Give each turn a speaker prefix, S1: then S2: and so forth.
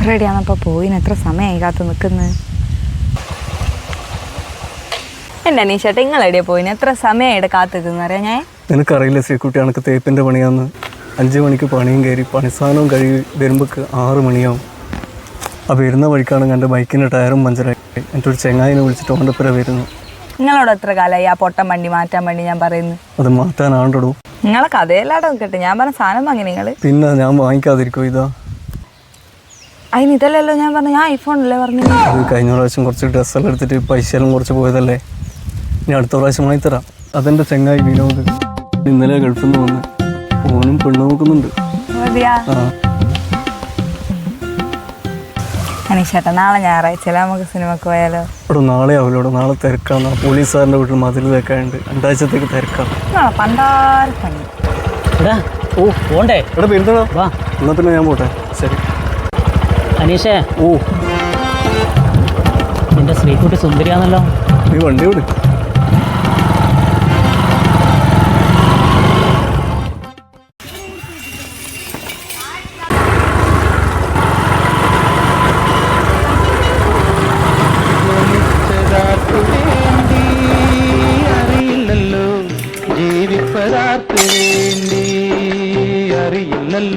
S1: എത്ര അടിയാണപ്പോൾ പോയിന്. എത്ര സമയമായി കാത്തു നിൽക്കുന്നത് എന്റെ അനീഷേട്ട നിങ്ങളെവിടെയാ പോയിന്? എത്ര സമയമായിട്ട് കാത്ത് നിൽക്കുന്ന അറിയാം ഞാൻ?
S2: നിനക്കറിയില്ല സീക്കുട്ടി അനക്ക് തേപ്പിന്റെ പണിയാന്ന്? അഞ്ച് മണിക്ക് പണിയും കയറി പണിസാധനവും കഴുകി വരുമ്പോൾ ആറ് മണിയാവും. ആ വരുന്ന വഴിക്കാണ് എന്റെ ബൈക്കിന്റെ ടയറും പഞ്ചറായി. എന്റെ ഒരു ചെങ്ങായിനെ വിളിച്ചിട്ട് ഓണ്ടപ്പുര പുര വരുന്നു.
S1: നിങ്ങളോട് എത്ര കാലമായി ആ പൊട്ടം വണ്ടി മാറ്റാൻ വേണ്ടി ഞാൻ പറയുന്നു.
S2: അത് മാറ്റാനാണ്ടോ
S1: നിങ്ങളെ കഥയിലാടെ നിൽക്കട്ടെ ഞാൻ പറഞ്ഞ സാധനം വാങ്ങി നിങ്ങൾ
S2: പിന്നെ ഞാൻ വാങ്ങിക്കാതിരിക്കോ ഇതാ?
S1: അതിന് ഇതല്ലല്ലോ ഞാൻ പറഞ്ഞു. ഞാൻ ഐഫോണല്ലേ പറഞ്ഞു.
S2: അത് കഴിഞ്ഞ പ്രാവശ്യം കുറച്ച് ഡ്രസ്സ് ഡ്രസ്സെല്ലാം എടുത്തിട്ട് പൈസ എല്ലാം കുറച്ച് പോയതല്ലേ? ഇനി അടുത്ത പ്രാവശ്യം വാങ്ങി തരാം. അതെന്റെ ചെങ്ങായി വിനോദ് ഇന്നലെ ഗൾഫിൽ നിന്ന് വന്ന് ഫോണും പെണ്ണു നോക്കുന്നുണ്ട്
S1: അനീഷേട്ട നാളെ ഞായറാഴ്ച നമുക്ക് സിനിമക്ക് പോയാലോ?
S2: ഇവിടെ നാളെ ആവില്ല നാളെ തിരക്കാണ്. പോലീസുകാരന്റെ വീട്ടിൽ മതിൽ വെക്കാനുണ്ട്. രണ്ടാഴ്ചത്തേക്ക് തിരക്കാണ്
S1: നാളെ പണ്ടാര പണി.
S3: ഓ പോണ്ടേ.
S2: ഇവിടെ പെരുന്നോ
S3: വാ.
S2: എന്നാൽ പിന്നെ ഞാൻ പോട്ടെ. ശരി.
S3: അനീഷേ
S2: ഓ
S3: നിന്റെ സ്ത്രീക്കുട്ടി സുന്ദരിയാണല്ലോ.
S2: നീ വണ്ടി വിട് അറിയില്ലല്ലോ. ജീവിപ്പതാർക്ക് വേണ്ടി അറിയില്ലല്ലോ.